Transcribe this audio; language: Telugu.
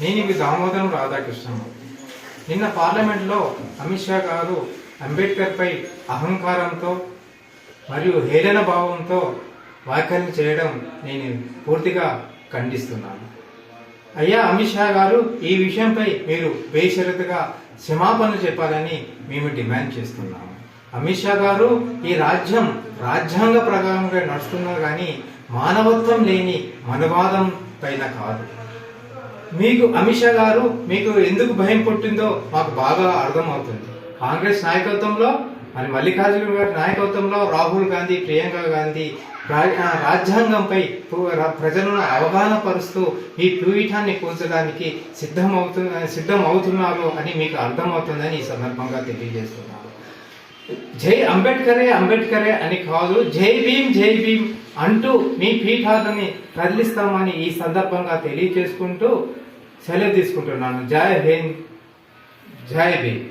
నేను ఇవి దామోదరం రాధాకృష్ణమూర్తి నిన్న పార్లమెంట్లో అమిత్ షా గారు అంబేద్కర్పై అహంకారంతో మరియు హేళన భావంతో వ్యాఖ్యలు చేయడం నేను పూర్తిగా ఖండిస్తున్నాను. అయ్యా అమిత్ షా గారు ఈ విషయంపై మీరు బేషరతుగా క్షమాపణలు చెప్పాలని మేము డిమాండ్ చేస్తున్నాము. అమిత్ షా గారు ఈ రాజ్యం రాజ్యాంగ ప్రకారంగా నడుస్తున్నారు కానీ మానవత్వం లేని మనవాదం పైన కాదు. మీకు అమిత్ షా గారు మీకు ఎందుకు భయం పుట్టిందో మాకు బాగా అర్థమవుతుంది. కాంగ్రెస్ నాయకత్వంలో మరి మల్లికార్జున గారి నాయకత్వంలో రాహుల్ గాంధీ ప్రియాంక గాంధీ రా- రాజ్యాంగంపై ప్రజలను అవగాహన పరుస్తూ ఈ పీఠాన్ని కూల్చడానికి సిద్ధమవుతు సిద్ధం అవుతున్నారు అని మీకు అర్థమవుతుందని ఈ సందర్భంగా తెలియజేస్తున్నాను. జై అంబేద్కరే అంబేద్కరే అని కాదు జై భీమ్ జై భీమ్ అంటూ మీ పీఠాలని కదిలిస్తామని ఈ సందర్భంగా తెలియజేసుకుంటూ సెలవు తీసుకుంటున్నాను. జై హింద్ జై భీమ్.